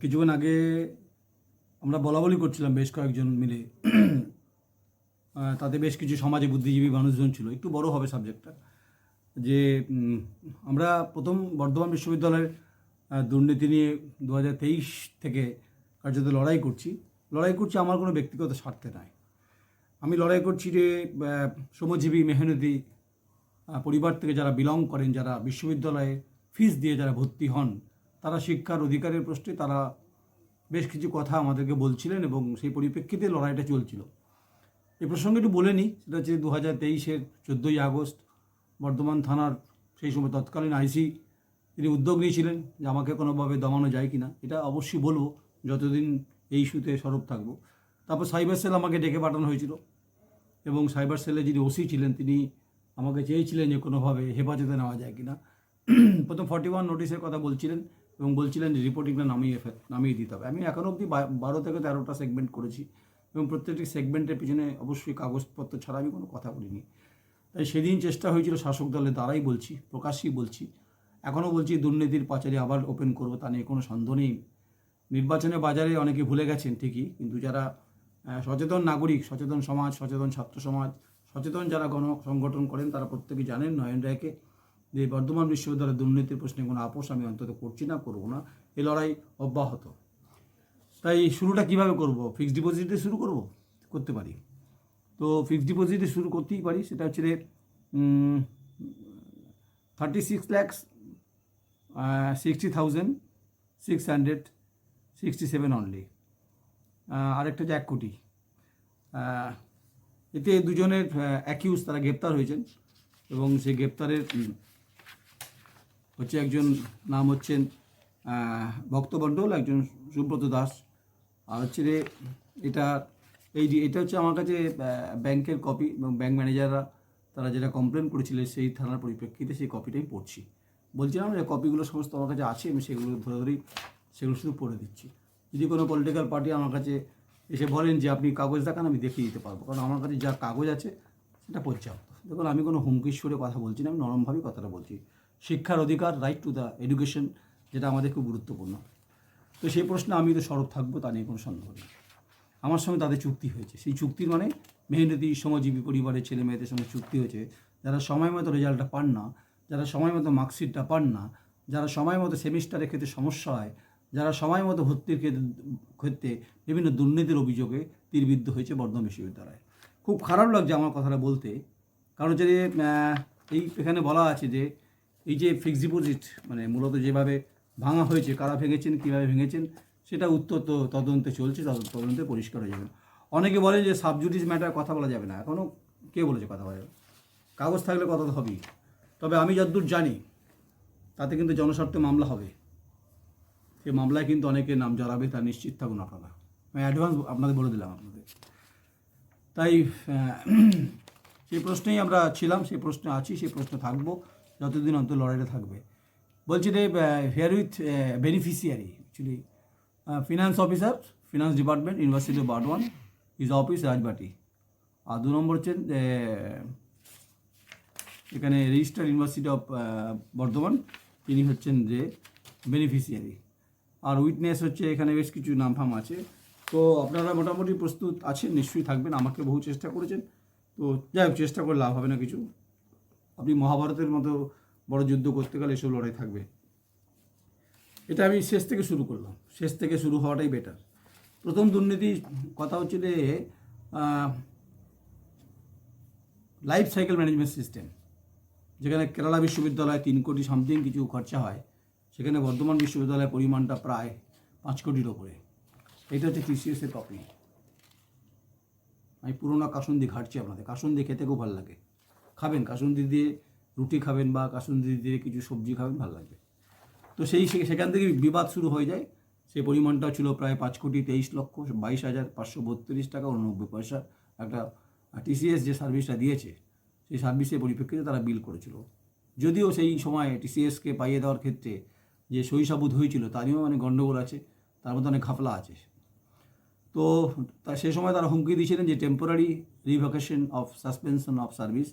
কিছুক্ষণ আগে আমরা বলা বলি করছিলাম বেশ কয়েকজন মিলে। তাতে বেশ কিছু সমাজে বুদ্ধিজীবী মানুষজন ছিল। একটু বড় হবে সাবজেক্টটা। যে আমরা প্রথম বর্ধমান বিশ্ববিদ্যালয়ের দুর্নীতি নিয়ে দু হাজার তেইশ থেকে কার্যত লড়াই করছি। লড়াই করছি আমার কোনো ব্যক্তিগত স্বার্থে নয়। আমি লড়াই করছি যে শ্রমজীবী, মেহনতি পরিবার থেকে যারা বিলং করেন, যারা বিশ্ববিদ্যালয়ে ফিস দিয়ে যারা ভর্তি হন তারা শিক্ষার অধিকারের প্রশ্নে তারা বেশ কিছু কথা আমাদেরকে বলছিলেন এবং সেই পরিপ্রেক্ষিতে লড়াইটা চলছিল। এই প্রসঙ্গে একটু বলে নিই, সেটা হচ্ছে দু হাজার তেইশের চোদ্দোই আগস্ট বর্ধমান থানার সেই সময় তৎকালীন আইসি তিনি উদ্যোগ নিয়েছিলেন যে আমাকে কোনোভাবে দমানো যায় কি না এটা অবশ্যই বলব, যতদিন এই ইস্যুতে সরব থাকব। তারপর সাইবার সেল আমাকে ডেকে পাঠানো হয়েছিল এবং সাইবার সেলে যিনি ওসি ছিলেন, তিনি আমাকে চেয়েছিলেন যে কোনোভাবে হেফাজতে নেওয়া যায় কি না প্রথম ফর্টি ওয়ান নোটিশের কথা বলছিলেন এবং বলছিলেন যে রিপোর্টিংটা নামিয়ে নামিয়ে দিতে হবে। আমি এখনও অবধি বারো থেকে তেরোটা সেগমেন্ট করেছি এবং প্রত্যেকটি সেগমেন্টের পিছনে অবশ্যই কাগজপত্র ছাড়া আমি কোনো কথা বলিনি। তাই সেদিন চেষ্টা হয়েছিল শাসক দলের দ্বারাই বলছি, প্রকাশ্যই বলছি। এখনও বলছি, দুর্নীতির পাচারে আবার ওপেন করব, তা নিয়ে কোনো সন্দেহ নেই। নির্বাচনের বাজারে অনেকে ভুলে গেছেন ঠিকই, কিন্তু যারা সচেতন নাগরিক, সচেতন সমাজ, সচেতন ছাত্র সমাজ, সচেতন যারা গণ সংগঠন করেন, তারা প্রত্যেকে জানেন নয়ন রায়কে যে বর্ধমান বিশ্ববিদ্যালয়ের দুর্নীতির প্রশ্নে কোনো আপোষ আমি অন্তত করছি না, করব না। এ লড়াই অব্যাহত। তাই শুরুটা কীভাবে করব? ফিক্সড ডিপোজিটে শুরু করব? করতে পারি। তো ফিক্সড ডিপোজিটে শুরু করতেই পারি। সেটা হচ্ছে thirty six lakhs sixty thousand six hundred sixty seven only আরেকটা হচ্ছে এক কোটি। এতে দুজনের অ্যাকিউজ তারা গ্রেপ্তার হয়েছেন। এবং সেই গ্রেপ্তারের হচ্ছে একজন নাম হচ্ছেন আহ, ভক্ত মণ্ডল একজন সুব্রত দাস। আর হচ্ছে রে এটা এই যে এটা হচ্ছে আমার কাছে ব্যাংকের কপি এবং ব্যাংক ম্যানেজাররা তারা যেটা কমপ্লেন করেছিল সেই থানার পরিপ্রেক্ষিতে সেই কপিটাই পড়ছি। বলছিলাম যে কপিগুলো সমস্ত আমার কাছে আছে আমি সেগুলো ধরে ধরেই সেগুলো শুধু পড়ে দিচ্ছি। যদি কোনো পলিটিক্যাল পার্টি আমার কাছে এসে বলেন যে আপনি কাগজ দেখান আমি দেখিয়ে দিতে পারব। কারণ আমার কাছে যা কাগজ আছে সেটা পর্যাপ্ত। দেখুন আমি কোনো হুমকির সুরে কথা বলছি না আমি নরমভাবেই কথাটা বলছি। শিক্ষার অধিকার রাইট টু দ্য এডুকেশন যেটা আমাদের খুব গুরুত্বপূর্ণ। তো সেই প্রশ্নে আমি তো সরব থাকব, তা নিয়ে কোনো সন্দেহ নেই। আমার সঙ্গে তাদের চুক্তি হয়েছে। সেই চুক্তির মানে মেহনতি, শ্রমজীবী পরিবারের ছেলে মেয়েদের সঙ্গে চুক্তি হয়েছে। যারা সময় মতো রেজাল্টটা পান না, যারা সময় মতো মার্কশিটটা পান না, যারা সময় মতো সেমিস্টারের ক্ষেত্রে সমস্যা হয়, যারা সময় মতো ভর্তির ক্ষেত্রে ক্ষেত্রে বিভিন্ন দুর্নীতির অভিযোগে তীরবিদ্ধ হয়েছে বর্ধমান বিশ্ববিদ্যালয়ে। খুব খারাপ লাগছে আমার কথাটা বলতে। কারণ যে এই এখানে বলা আছে যে এই যে ফিক্সড ডিপোজিট মানে মূলত যেভাবে ভাঙা হয়েছে, কারা ভেঙেছেন, কীভাবে ভেঙেছেন, সেটা উত্তর তো তদন্তে চলছে, তদ- তদন্তে পরিষ্কার হয়ে যাবে। অনেকে বলে যে সাবজুডিস ম্যাটার কথা বলা যাবে না এখনও কে বলেছে কথা বলা যাবে কাগজ থাকলে কথা তো হবেই। তবে আমি যতদূর জানি, তাতে কিন্তু জনস্বার্থে মামলা হবে। সেই মামলায় কিন্তু অনেকে নাম জড়াবে, তা নিশ্চিত থাকুন আপনারা। আমি অ্যাডভান্স আপনাদের বলে দিলাম আপনাদের। তাই সেই প্রশ্নেই আমরা ছিলাম সেই প্রশ্নে আছি সেই প্রশ্নে থাকব। যতদিন অন্তর লড়াইটা থাকবে। বলছি যে here with beneficiary actually finance officer finance department university of Burdwan is office Rajbati আর দু নম্বর হচ্ছেন এখানে রেজিস্টার ইউনিভার্সিটি অফ বর্ধমান তিনি হচ্ছেন যে বেনিফিশিয়ারি আর উইটনেস হচ্ছে, এখানে বেশ কিছু নাম ফাম আছে। তো আপনারা মোটামুটি প্রস্তুত আছেন, নিশ্চয়ই থাকবেন, আমাকে বহু চেষ্টা করেছেন। তো যাই হোক, চেষ্টা করে লাভ হবে না কিছু। আপনি মহাভারতের মতো বড় যুদ্ধ করতে গেলে এসব লড়াই থাকবে। এটা আমি শেষ থেকে শুরু করলাম। শেষ থেকে শুরু হওয়াটাই বেটার প্রথম দুর্নীতি কথা হচ্ছে যে লাইফ সাইকেল ম্যানেজমেন্ট সিস্টেম যেখানে কেরালা বিশ্ববিদ্যালয়ে তিন কোটি সামথিং কিছু খরচা হয়, সেখানে বর্ধমান বিশ্ববিদ্যালয়ের পরিমাণটা প্রায় পাঁচ কোটির ওপরে। এটা হচ্ছে টিসিএস এর কপি আমি পুরোনো কাসুন্দি ঘাটছি আপনাদের। কাসুন্দি খেতে খুব ভালো লাগে। খাবেন। কাসুন্দি দিয়ে রুটি খাবেন বা কাসুন্দি দিয়ে কিছু সবজি খাবেন, ভালো লাগবে। তো সেই সেখান থেকে বিবাদ শুরু হয়ে যায়। সেই পরিমাণটা ছিল প্রায় পাঁচ কোটি তেইশ লক্ষ, বাইশ হাজার পাঁচশো বত্রিশ টাকা, উননব্বই পয়সা। একটা টিসিএস যে সার্ভিসটা দিয়েছে, সেই সার্ভিসের পরিপ্রেক্ষিতে তারা বিল করেছিল। যদিও সেই সময় টিসিএসকে পাইয়ে দেওয়ার ক্ষেত্রে যে সহিসাবুদ হয়েছিল তারও অনেক গণ্ডগোল আছে, তার মধ্যে অনেক ঘাপলা আছে। তো, তা সে সময় তারা হুমকি দিয়েছিলেন যে temporary revocation of suspension of service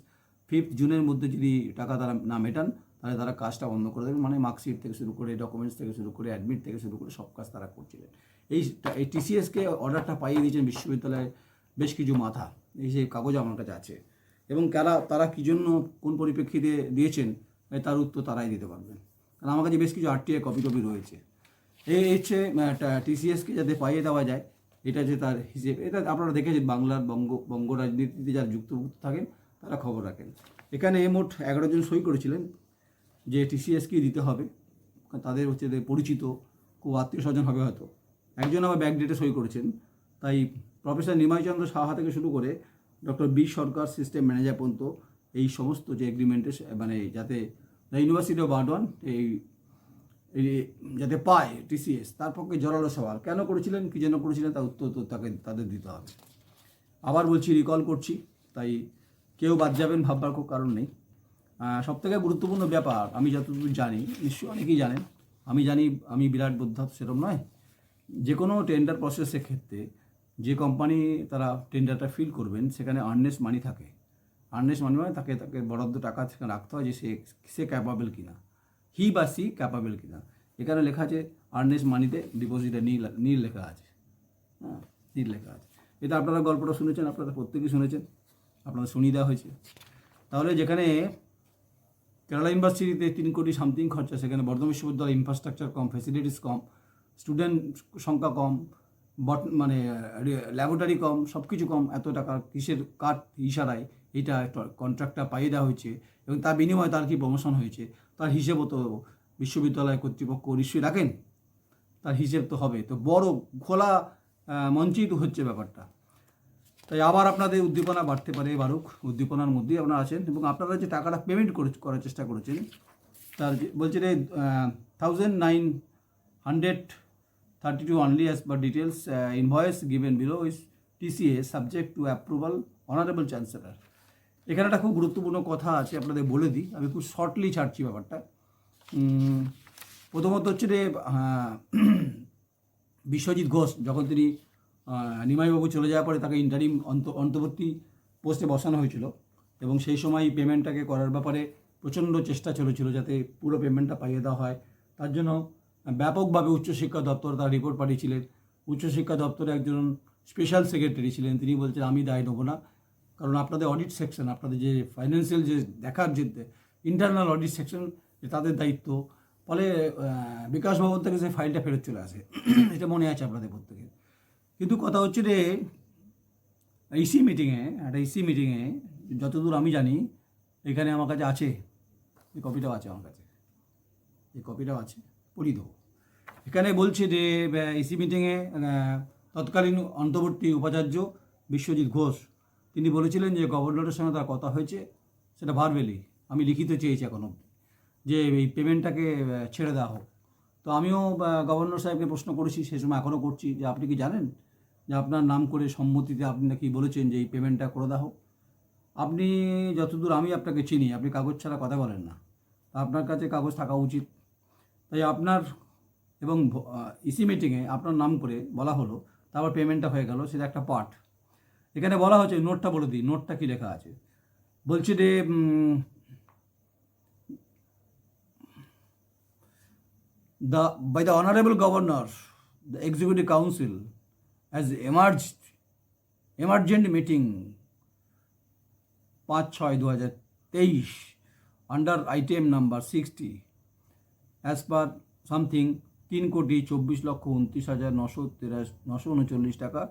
fifth জুনের মধ্যে যদি টাকা তারা না মেটান, তাহলে তারা কাজটা বন্ধ করে দেবেন। মানে মার্কশিট থেকে শুরু করে ডকুমেন্টস থেকে শুরু করে অ্যাডমিট থেকে শুরু করে সব কাজ তারা করছিলেন। এই এই টিসিএসকে অর্ডারটা পাইয়ে দিয়েছেন বিশ্ববিদ্যালয়ের বেশ কিছু মাথা। এই যে কাগজ আমার কাছে আছে। এবং কারা তারা কী জন্য, কোন পরিপ্রেক্ষিতে দিয়েছেন তার উত্তর তারাই দিতে পারবেন। কারণ আমার কাছে বেশ কিছু আরটিআই কপি টপি রয়েছে। এই হচ্ছে টিসিএসকে যাতে পাইয়ে দেওয়া যায়, এটা যে তার হিসেবে, এটা আপনারা দেখেছেন বাংলার বঙ্গ বঙ্গ রাজনীতিতে যারা যুক্তভুক্ত থাকেন তারা খবর রাখেন। এখানে মোট এগারো জন সই করেছিলেন। যে টিসিএসকেই দিতে হবে তাদের হচ্ছে পরিচিত, খুব আত্মীয় স্বজন হবে হয়তো। একজন আবার ব্যাক ডেটে সই করেছেন। তাই প্রফেসর নিমাইচন্দ্র সাহা থেকে শুরু করে doctor B Sarkar system manager পর্যন্ত এই সমস্ত যে এগ্রিমেন্টে মানে যাতে ইউনিভার্সিটি অফ বার্ডন এই যাতে পায় টিসিএস তার পক্ষে জোরালো সওয়াল। কেন করেছিলেন, কী জন্য করেছিলেন, তার উত্তর তো তাকে, তাদের দিতে হবে। আবার বলছি রিকল করছি। তাই কেউ বাদ যাবেন ভাববার খুব কারণ নেই। সব থেকে গুরুত্বপূর্ণ ব্যাপার, আমি যতদূর জানি, নিশ্চয়ই অনেকেই জানেন, আমি জানি আমি বিরাট বোদ্ধা সেরকম নয় যে কোনো টেন্ডার প্রসেসের ক্ষেত্রে যে কোম্পানি তারা টেন্ডারটা ফিল করবেন, সেখানে আর্নেস মানি থাকে। আর্নেস মানি মানে তাকে তাকে বরাদ্দ টাকা সেখানে রাখতে হয় যে সে সে ক্যাপাবেল কিনা। হি বা সি ক্যাপাবেল কিনা। এখানে লেখা আছে আর্নেস মানিতে ডিপোজিটে নীল নীল লেখা আছে। হ্যাঁ নীল লেখা আছে। এটা আপনারা গল্পটা শুনেছেন, আপনারা প্রত্যেকেই শুনেছেন। আপনারা শুনিয়ে দেওয়া হয়েছে। তাহলে যেখানে কেরালা ইউনিভার্সিটিতে তিন কোটি সামথিং খরচা সেখানে বর্ধমান বিশ্ববিদ্যালয় ইনফ্রাস্ট্রাকচার কম ফেসিলিটিস কম স্টুডেন্ট সংখ্যা কম বট মানে ল্যাবরেটরি কম সব কিছু কম এত টাকা কিসের কাঠ ইশারায় এইটা কন্ট্রাক্টটা পাইয়ে দেওয়া হয়েছে এবং তার বিনিময়ে তার কি প্রমোশন হয়েছে? তার হিসেবও তো বিশ্ববিদ্যালয় কর্তৃপক্ষ নিশ্চয়ই রাখেন। তার হিসেব তো হবে। তো বড় খোলা আহ, মঞ্চেই তো হচ্ছে ব্যাপারটা। তাই আবার আপনাদের উদ্দীপনা বাড়তে পারে বারুক উদ্দীপনার মধ্যেই আপনারা আছেন এবং আপনারা যে টাকাটা পেমেন্ট করার চেষ্টা করেছেন, তার বলছে রে thousand nine hundred thirty two only as per details invoice given below is TCA subject to approval honourable chancellor এখানে একটা খুব গুরুত্বপূর্ণ কথা আছে, আপনাদের বলে দিই। আমি খুব শর্টলি ছাড়ছি ব্যাপারটা। প্রথমত হচ্ছে রে বিশ্বজিৎ ঘোষ, যখন তিনি নিমাইবাবু চলে যাওয়ার পরে তাকে ইন্টারিম অন্ত, অন্তর্বর্তী পোস্টে বসানো হয়েছিল এবং সেই সময় পেমেন্টটাকে করার ব্যাপারে প্রচণ্ড চেষ্টা চলেছিল যাতে পুরো পেমেন্টটা পাইয়ে দেওয়া হয়। তার জন্য ব্যাপকভাবে উচ্চশিক্ষা দপ্তর তার রিপোর্ট পাঠিয়েছিলেন। উচ্চশিক্ষা দপ্তরে একজন স্পেশাল সেক্রেটারি ছিলেন। তিনি বলছেন, আমি দায় নেব না। কারণ আপনাদের অডিট সেকশন আপনাদের যে ফাইন্যান্সিয়াল যে দেখার যে ইন্টারনাল অডিট সেকশন যে তাদের দায়িত্ব। ফলে বিকাশ ভবন থেকে সেই ফাইলটা ফেরত চলে আসে, এটা মনে আছে আপনাদের প্রত্যেকের? কিন্তু কথা হচ্ছে যে ইসি মিটিংয়ে একটা ইসি মিটিংয়ে যতদূর আমি জানি, এখানে আমার কাছে আছে, এই কপিটাও আছে আমার কাছে। এই কপিটাও আছে পড়ি দেবো। এখানে বলছে যে ইসি মিটিংয়ে তৎকালীন অন্তর্বর্তী উপাচার্য বিশ্বজিৎ ঘোষ, তিনি বলেছিলেন যে গভর্নরের সঙ্গে তার কথা হয়েছে, সেটা ভারবেলি আমি লিখিত চেয়েছি এখন অবধি, যে, এই পেমেন্টটাকে ছেড়ে দেওয়া হোক। তো আমিও গভর্নর সাহেবকে প্রশ্ন করেছি সেই সময় এখনও করছি, যে, আপনি কি জানেন? যে আপনার নাম করে সম্মতিতে আপনি নাকি বলেছেন যে এই পেমেন্টটা করে হোক আপনি যতদূর আমি আপনাকে চিনি, আপনি কাগজ ছাড়া কথা বলেন না। আপনার কাছে কাগজ থাকা উচিত। তাই আপনার এবং ইসি মিটিংয়ে আপনার নাম করে বলা হলো, তারপর পেমেন্টটা হয়ে গেল, সেটা একটা পার্ট এখানে বলা হচ্ছে নোটটা বলে দিই নোটটা কী লেখা আছে? বলছে যে the, by the honorable governor, the executive council has emerged, emergent meeting, পাঁচ ছয় দু হাজার তেইশ under item number sixty as per something তিন কোটি চব্বিশ লক্ষ উনত্রিশ হাজার নশো তেরাশ, নশো উনচল্লিশ টাকা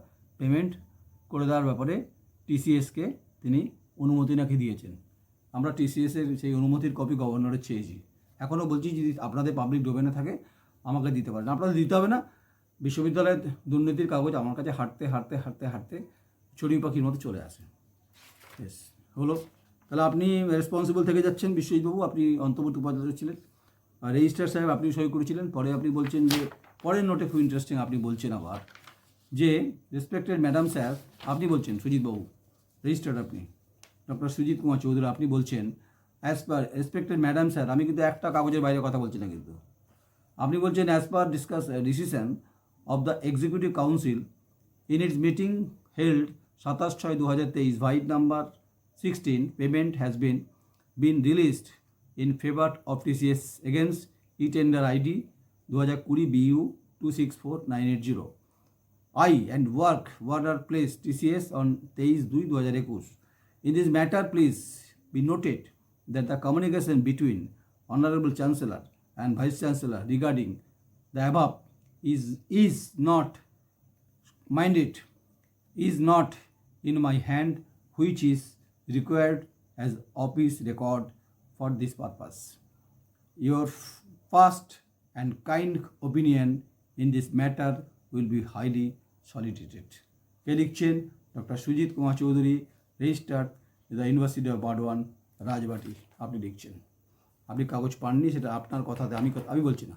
পেমেন্ট করে দেওয়ার ব্যাপারে টিসিএসকে তিনি অনুমতি নাকি দিয়েছেন। আমরা টিসিএসের সেই অনুমতির কপি গভর্নরের চেয়েছি। এখনও বলছি যদি আপনাদের পাবলিক ডোমেনে থাকে, আমাকে দিতে পারেন। আপনাদের দিতে হবে না বিশ্ববিদ্যালয়ের দুর্নীতির কাগজ আমার কাছে হাঁটতে হাঁটতে হাঁটতে হাঁটতে চড়ুই পাখির মতো চলে আসে। বেশ হলো। তাহলে আপনি রেসপন্সিবল থেকে যাচ্ছেন বিশ্বজিৎবাবু, আপনি অন্তর্বর্তী উপাধ্যায় ছিলেন। আর রেজিস্ট্রার সাহেব আপনি সই করেছিলেন। পরে আপনি বলছেন যে, পরের নোটে খুব ইন্টারেস্টিং আপনি বলছেন আবার যে রেসপেক্টেড ম্যাডাম স্যার আপনি বলছেন, সুজিতবাবু রেজিস্টার্ড আপনি। ডক্টর সুজিত কুমার চৌধুরী, আপনি বলছেন as per respected madam sir আমি কিন্তু একটা কাগজের বাইরে কথা বলছি না কিন্তু। আপনি বলছেন as per discuss decision of the executive council in its meeting held সাতাশ ছয় দু হাজার তেইশ vide number sixteen payment has been been released in favor of TCS against e-tender ID দু হাজার কুড়ি BU two six four nine eight zero I and work order place TCS on তেইশ দুই দু হাজার একুশ। In this matter please be noted that the communication between honourable chancellor and vice chancellor regarding the above is is not minded is not in my hand which is required as office record for this purpose your fast and kind opinion in this matter will be highly solicited কে লিখছেন doctor Sujit Kumar Chowdhury registered the university of Burdwan Rajbati আপনি লিখছেন আপনি কাগজ পাননি সেটা আপনার কথাতে আমি আমি বলছি না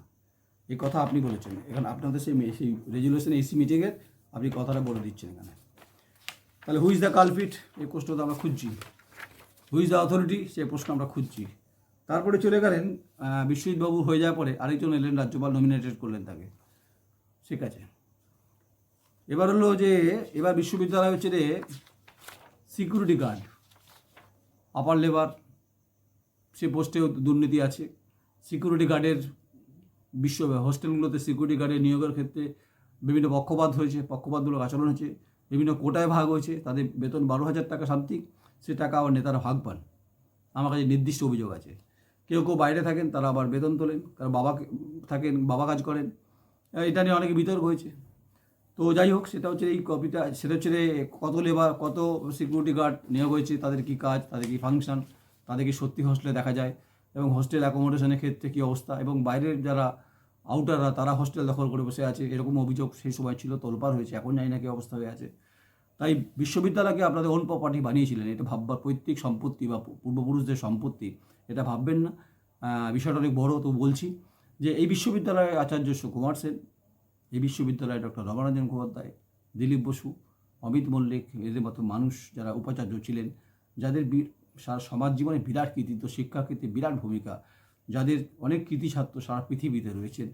এই কথা আপনি বলেছেন। এখানে আপনাদের সেই সেই রেজুলেশন এসি মিটিংয়ের আপনি কথাটা বলে দিচ্ছেন এখানে। তাহলে হুইজ দ্য কালপিট এই প্রশ্নটা আমরা খুঁজছি। হুইজ দ্য অথরিটি সেই প্রশ্ন আমরা খুঁজছি। তারপরে চলে গেলেন বিশ্বজিৎবাবু হয়ে যাওয়ার পরে আরেকজন এলেন, রাজ্যপাল নমিনেটেড করলেন তাকে। ঠিক আছে। এবার হলো যে, এবার বিশ্ববিদ্যালয় হচ্ছে রে সিকিউরিটি গার্ড আপার লেবার সে পোস্টেও দুর্নীতি আছে। সিকিউরিটি গার্ডের বিশ্ব হোস্টেলগুলোতে সিকিউরিটি গার্ডের নিয়োগের ক্ষেত্রে বিভিন্ন পক্ষপাত হয়েছে, পক্ষপাতমূলক আচরণ হয়েছে, বিভিন্ন কোটায় ভাগ হয়েছে, তাদের বেতন বারো হাজার টাকা সামথিং সে টাকা আবার নেতারা ভাগ পান। আমার কাছে নির্দিষ্ট অভিযোগ আছে। কেউ কেউ বাইরে থাকেন, তারা আবার বেতন তোলেন কারণ বাবা থাকেন, বাবা কাজ করেন। এটা নিয়ে অনেকে বিতর্ক হয়েছে। তো যাই হোক, সেটা হচ্ছে এই কপিটা সেটা হচ্ছে কত লেবার কত সিকিউরিটি গার্ড নিয়োগ হয়েছে, তাদের কি কাজ, তাদের কি ফাংশন তাদের কি সত্যি হোস্টেলে দেখা যায়, এবং হোস্টেল অ্যাকোমোডেশনের ক্ষেত্রে কী অবস্থা, এবং বাইরের যারা আউটাররা তারা হোস্টেল দখল করে বসে আছে, এরকম অভিযোগ সেই সময় ছিল তোলপার হয়েছে, এখন জানি না কি অবস্থা হয়ে আছে। তাই বিশ্ববিদ্যালয়কে আপনাদের ওন প্রপার্টি বানিয়েছিলেন, এটা ভাববার পৈতৃক সম্পত্তি বা পূর্বপুরুষদের সম্পত্তি, এটা ভাববেন না। বিষয়টা অনেক বড়, তো বলছি যে এই বিশ্ববিদ্যালয়ে আচার্য সুকুমার সেন, এই বিশ্ববিদ্যালয়ে ডক্টর রমানন্দন মুখোপাধ্যায়, দিলীপ বসু, অমিত মল্লিক, এদের মতো মানুষ যারা উপাচার্য ছিলেন, যাদের সারা সমাজ জীবনে বিরাট কৃতিত্ব শিক্ষা ক্ষেত্রে বিরাট ভূমিকা যাদের অনেক কৃতি ছাত্র সারা পৃথিবীতে রয়েছেন,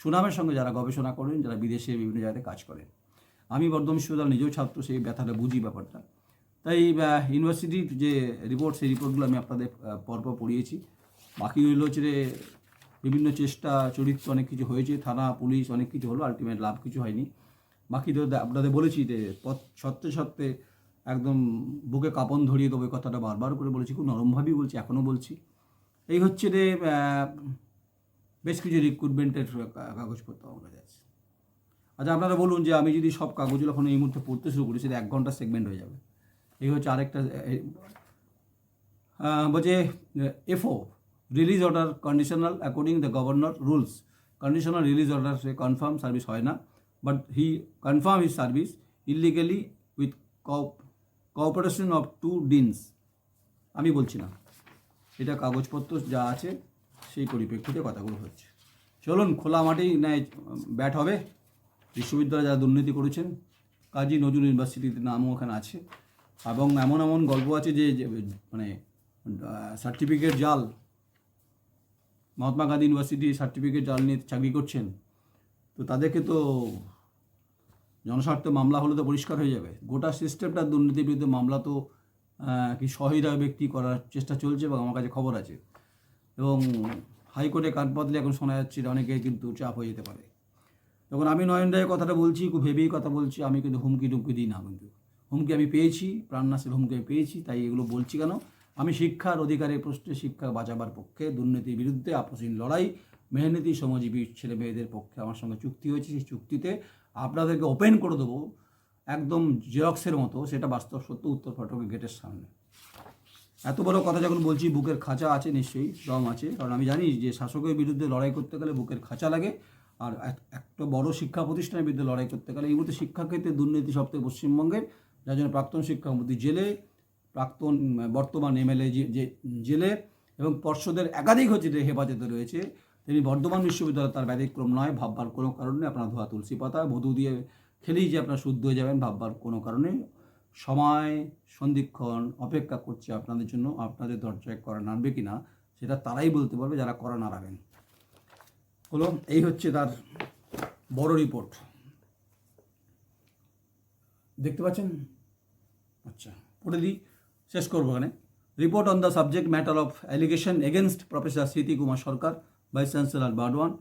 সুনামের সঙ্গে যারা গবেষণা করেন, যারা বিদেশে বিভিন্ন জায়গায় কাজ করেন। আমি বর্ধমান বিশ্ববিদ্যালয় নিজেও ছাত্র, সেই ব্যথাটা বুঝি ব্যাপারটা। তাই ইউনিভার্সিটির যে রিপোর্ট সেই রিপোর্টগুলো আমি আপনাদের পরপর পড়িয়েছি। বাকি রইল হচ্ছে বিভিন্ন চেষ্টা, চরিত্র অনেক কিছু হয়েছে, থানা, পুলিশ অনেক কিছু হলো আলটিমেট লাভ কিছু হয়নি। বাকি তো আপনাদের বলেছি যে সত্ত্বে সত্ত্বে একদম বুকে কাপন ধরিয়ে দেবো কথাটা বারবার করে বলেছি, খুব নরমভাবেই বলছি, এখনও বলছি। এই হচ্ছে যে বেশ কিছু রিক্রুটমেন্টের কাগজপত্র আমার কাছে আচ্ছা আপনারা বলুন যে, আমি যদি সব কাগজগুলো এখন এই মুহূর্তে পড়তে শুরু করি, সেটা এক ঘণ্টা সেগমেন্ট হয়ে যাবে। এই হচ্ছে আরেকটা বলছে FO release order conditional according the governor rules conditional release order say confirm service হয় না but he confirm his service illegally with cooperation of two deans আমি বলছি না। এটা কাগজপত্র যা আছে, সেই পরিপ্রেক্ষিতে কথাগুলো হচ্ছে। চলুন, খোলা মাঠেই ন্যায় ব্যাট হবে। বিশ্ববিদ্যালয়ে যারা দুর্নীতি করেছেন, কাজী নজরুল ইউনিভার্সিটিতে নামও ওখানে আছে। এবং এমন এমন গল্প আছে যে মানে সার্টিফিকেট জাল, মহাত্মা গান্ধী ইউনিভার্সিটি সার্টিফিকেট জাল নিয়ে চাকরি করছেন, তো তাদেরকে তো জনস্বার্থ মামলা হলে তো পরিষ্কার হয়ে যাবে। গোটা সিস্টেমটা দুর্নীতির বিরুদ্ধে মামলা তো কি সহিদা ব্যক্তি করার চেষ্টা চলছে এবং আমার কাছে খবর আছে। এবং হাইকোর্টে কান পাতলে এখন শোনা যাচ্ছে অনেকে কিন্তু চাপ হয়ে যেতে পারে। যখন আমি নয়ন রায়ের কথাটা বলছি, খুব ভেবেই কথা বলছি, আমি কিন্তু হুমকি টুমকি দিই না কিন্তু। হুমকি আমি পেয়েছি, প্রাণনাশের হুমকি আমি পেয়েছি, তাই এগুলো বলছি কেন? আমি শিক্ষার অধিকারের প্রশ্নে শিক্ষা বাঁচাবার পক্ষে, দুর্নীতির বিরুদ্ধে আপসীন লড়াই, মেহনতি শ্রমজীবী ছেলে মেয়েদের পক্ষে আমার সঙ্গে চুক্তি হয়েছে। সেই চুক্তিতে আপনাদেরকে ওপেন করে দেবো। একদম জেরক্সের মতো, সেটা বাস্তব সত্য, উত্তর ফটকের গেটের সামনে। এত বড় কথা যখন বলছি, বুকের খাঁচা আছে নিশ্চয়ই দম আছে, কারণ আমি জানি যে শাসকের বিরুদ্ধে লড়াই করতে গেলে বুকের খাঁচা লাগে, আর এক- একটা বড় শিক্ষা প্রতিষ্ঠানের বিরুদ্ধে লড়াই করতে গেলে এই মুহূর্তে শিক্ষাক্ষেত্রে দুর্নীতি সপ্তাহে পশ্চিমবঙ্গের, যার জন্য প্রাক্তন শিক্ষামন্ত্রী জেলে, প্রাক্তন বর্তমান এমএলএ যে জেলে এবং পর্ষদের একাধিক হচ্ছে যে হেফাজতে রয়েছে, তিনি বর্ধমান বিশ্ববিদ্যালয় তার ব্যতিক্রম নয়, ভাববার কোনো কারণে আপনার ধোয়া তুলসী পাতা মধু দিয়ে খেলেই যে আপনার শুদ্ধ হয়ে যাবেন ভাববার কোনো কারণে। সময় সন্ধিক্ষণ অপেক্ষা করছে আপনাদের জন্য। আপনাদের দরজায় করা নাড়বে কি না সেটা তারাই বলতে পারবে যারা করা নাড়াবেন। হলো এই হচ্ছে তার বড় রিপোর্ট দেখতে পাচ্ছেন? আচ্ছা পড়ে দিই। শেষ করব এখানে। report on the subject matter of allegation against Professor Siti Kumar Sarkar, Vice Chancellor Bardwan,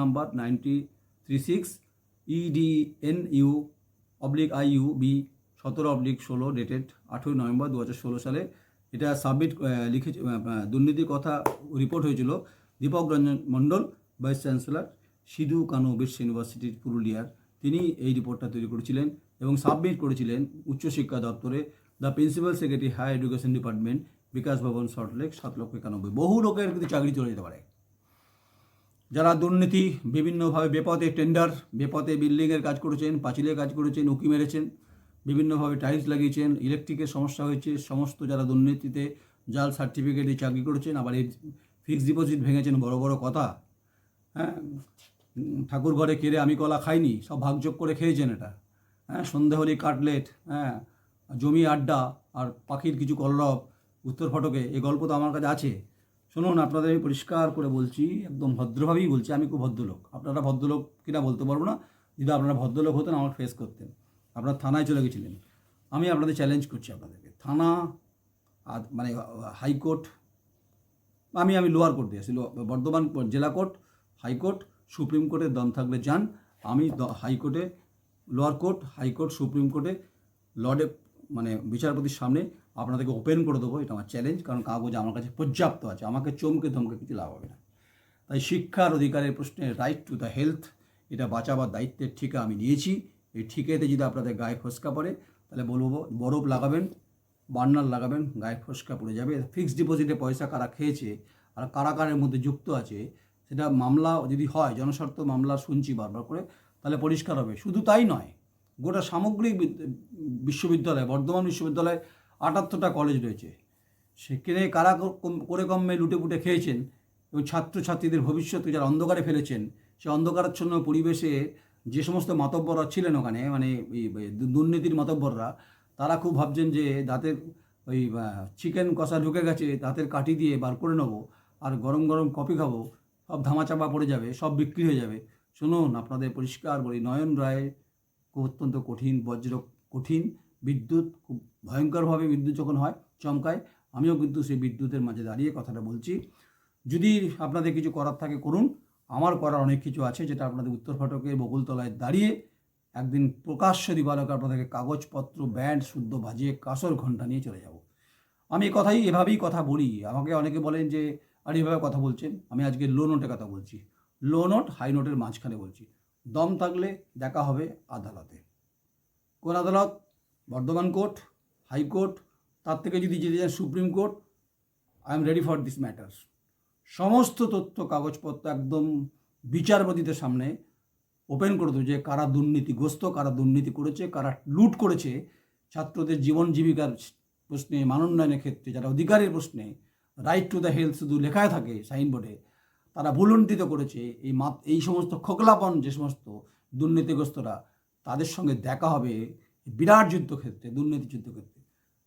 number ninety three number 936 E EDNU oblique IU B সতেরো অবলিক ষোলো ডেটেড আঠেরোই নভেম্বর দু হাজার ষোলো সালে। এটা সাবমিট লিখে দুর্নীতির কথা রিপোর্ট হয়েছিল। দীপক রঞ্জন মণ্ডল ভাইস চ্যান্সেলর সিধু কানু বিশ্ব ইউনিভার্সিটির পুরুলিয়ার। তিনি এই রিপোর্টটা তৈরি করেছিলেন এবং সাবমিট করেছিলেন উচ্চশিক্ষা দপ্তরে the principal secretary higher education department Bikash Bhavan Salt Lake সাত লক্ষ একানব্বই। বহু লোকের কিন্তু চাকরি চলে যেতে পারে। যারা দুর্নীতি, বিভিন্নভাবে বেপথে টেন্ডার, বেপথে বিল্ডিংয়ের কাজ করেছেন, পাঁচিলের কাজ করেছেন, উকি মেরেছেন, বিভিন্নভাবে টাইলস লাগিয়েছেন, ইলেকট্রিকের সমস্যা হয়েছে, সমস্ত যারা দুর্নীতিতে জাল সার্টিফিকেটে চাকরি করেছেন, আবার এই ফিক্সড ডিপোজিট ভেঙেছেন, বড় বড় কথা। হ্যাঁ? ঠাকুর ঘরে কেড়ে আমি কলা খাইনি, সব ভাগযোগ করে খেয়েছেন এটা। হ্যাঁ? সন্ধে হলে কাটলেট হ্যাঁ? জমি আড্ডা আর পাখির কিছু কলরব উত্তর ফটকে এই গল্প তো আমার কাছে আছে। শুনুন, আপনাদের আমি পরিষ্কার করে বলছি, একদম ভদ্রভাবেই বলছি, আমি খুব ভদ্রলোক। আপনারা ভদ্রলোক কিনা বলতে পারব না, যদি আপনারা ভদ্রলোক হতেন, আমার ফেস করতেন। আপনারা থানায় চলে গেছিলেন। আমি আপনাদের চ্যালেঞ্জ করছি আপনাদেরকে। থানা আর মানে হাইকোর্ট আমি আমি লোয়ার কোর্ট দিয়েছি লো- বর্ধমান জেলা কোর্ট হাইকোর্ট সুপ্রিম কোর্টের দম থাকলে যান। আমি হাইকোর্টে লোয়ার কোর্ট হাইকোর্ট সুপ্রিম কোর্টে লর্ডে মানে বিচারপতির সামনে আপনাদেরকে ওপেন করে দেবো, এটা আমার চ্যালেঞ্জ কারণ কাগজ আমার কাছে পর্যাপ্ত আছে। আমাকে চমকে ধমকে কিছু লাভ হবে না। তাই শিক্ষার অধিকারের প্রশ্নে রাইট টু দ্য হেলথ এটা বাঁচাবার দায়িত্বের ঠিকা আমি নিয়েছি। এই ঠিকাতে যদি আপনাদের গায়ে ফসকা পড়ে, তাহলে বলব, বরফ লাগাবেন বার্নার লাগাবেন, গায়ে ফসকা পড়ে যাবে। ফিক্সড ডিপোজিটে পয়সা কারা খেয়েছে আর কারাগারের মধ্যে যুক্ত আছে, সেটা মামলা যদি হয়, জনস্বার্থ মামলা শুনছি বারবার করে, তাহলে পরিষ্কার হবে। শুধু তাই নয়, গোটা সামগ্রিক বিশ্ববিদ্যালয়, বর্ধমান বিশ্ববিদ্যালয়ে আটাত্তরটা কলেজ রয়েছে। সেখানে কারা করে কমে লুটে পুটে খেয়েছেন এবং ছাত্রছাত্রীদের ভবিষ্যৎকে যারা অন্ধকারে ফেলেছেন, সে অন্ধকারাচ্ছন্ন পরিবেশে যে সমস্ত মাতব্বররা ছিলেন ওখানে মানে দুর্নীতির মাতব্বররা, তারা খুব ভাবছেন যে দাঁতের ওই চিকেন কষা ঢুকে গেছে দাঁতের কাঠি দিয়ে বার করে নেব, আর গরম গরম কফি খাব, সব ধামাচাপা পড়ে যাবে, সব বিক্রি হয়ে যাবে। শুনুন, আপনাদের পরিষ্কার বলি নয়ন রায় অত্যন্ত কঠিন, বজ্র কঠিন বিদ্যুৎ খুব ভয়ঙ্করভাবে বিদ্যুৎ যখন হয়, চমকায়, আমিও কিন্তু সেই বিদ্যুতের মাঝে দাঁড়িয়ে কথাটা বলছি। যদি আপনাদের কিছু করার থাকে করুন, আমার করার অনেক কিছু আছে যেটা আপনাদের উত্তর ফটকে বকুলতলায় দাঁড়িয়ে একদিন প্রকাশ্য দিবালকে আপনাদেরকে কাগজপত্র, ব্যান্ড, শুদ্ধ বাজিয়ে কাসর ঘণ্টা নিয়ে চলে যাব। আমি কথাই, এভাবেই কথা বলি। আমাকে অনেকে বলেন যে, আর, এভাবে কথা বলছেন? আমি আজকে লো নোটে কথা বলছি। লো নোট হাই নোটের মাঝখানে বলছি। দম থাকলে দেখা হবে আদালতে। কোন আদালত বর্ধমান কোর্ট হাইকোর্ট তার থেকে যদি যেতে যায় Supreme Court I am ready for this matter সমস্ত তথ্য, কাগজপত্র একদম বিচারপতিদের সামনে ওপেন করে দেবো যে কারা দুর্নীতিগ্রস্ত, কারা দুর্নীতি করেছে, কারা লুট করেছে ছাত্রদের জীবন জীবিকার প্রশ্নে, মানোন্নয়নের ক্ষেত্রে, যারা অধিকারের প্রশ্নে রাইট টু দ্য হেলথ শুধু লেখায় থাকে সাইনবোর্ডে তারা ভুলুণ্ঠিত করেছে। এই এই সমস্ত খোকলাপন যে সমস্ত দুর্নীতিগ্রস্তরা, তাদের সঙ্গে দেখা হবে। বিরাট যুদ্ধক্ষেত্রে দুর্নীতি যুদ্ধক্ষেত্রে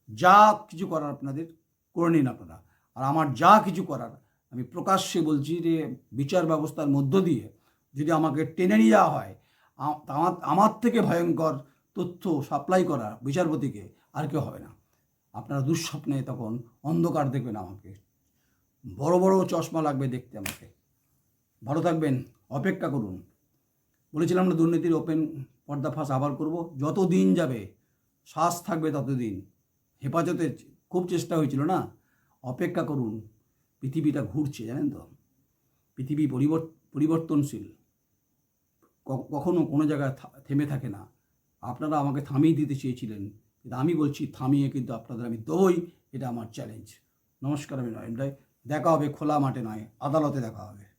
যা কিছু করার আপনাদের করে নিন আপনারা। আর আমার যা কিছু করার, আমি প্রকাশ্যে বলছি যে বিচার ব্যবস্থার মধ্য দিয়ে যদি আমাকে টেনে নিয়ে যাওয়া হয় আমার আমার থেকে ভয়ঙ্কর তথ্য সাপ্লাই করা বিচারপতিকে আর কেউ হবে না। আপনারা দুঃস্বপ্নে তখন অন্ধকার দেখবেন আমাকে। বড় বড় চশমা লাগবে দেখতে আমাকে। ভালো থাকবেন, অপেক্ষা করুন। বলেছিলাম না দুর্নীতির ওপেন পর্দা পর্দাফাস আবার করব। যত দিন যাবে, শ্বাস থাকবে ততদিন। হেফাজতে খুব চেষ্টা হয়েছিল না? অপেক্ষা করুন, পৃথিবীটা ঘুরছে, জানেন তো? পৃথিবী পরিবর্ত পরিবর্তনশীল। কখনো কোনো জায়গায় থেমে থাকে না। আপনারা আমাকে থামিয়ে দিতে চেয়েছিলেন। কিন্তু আমি বলছি, থামিয়ে কিন্তু আপনাদের আমি দেবই। এটা আমার চ্যালেঞ্জ নমস্কার, আমি নয়ন রায়। দেখা হবে খোলা মাঠে নয়, আদালতে দেখা হবে।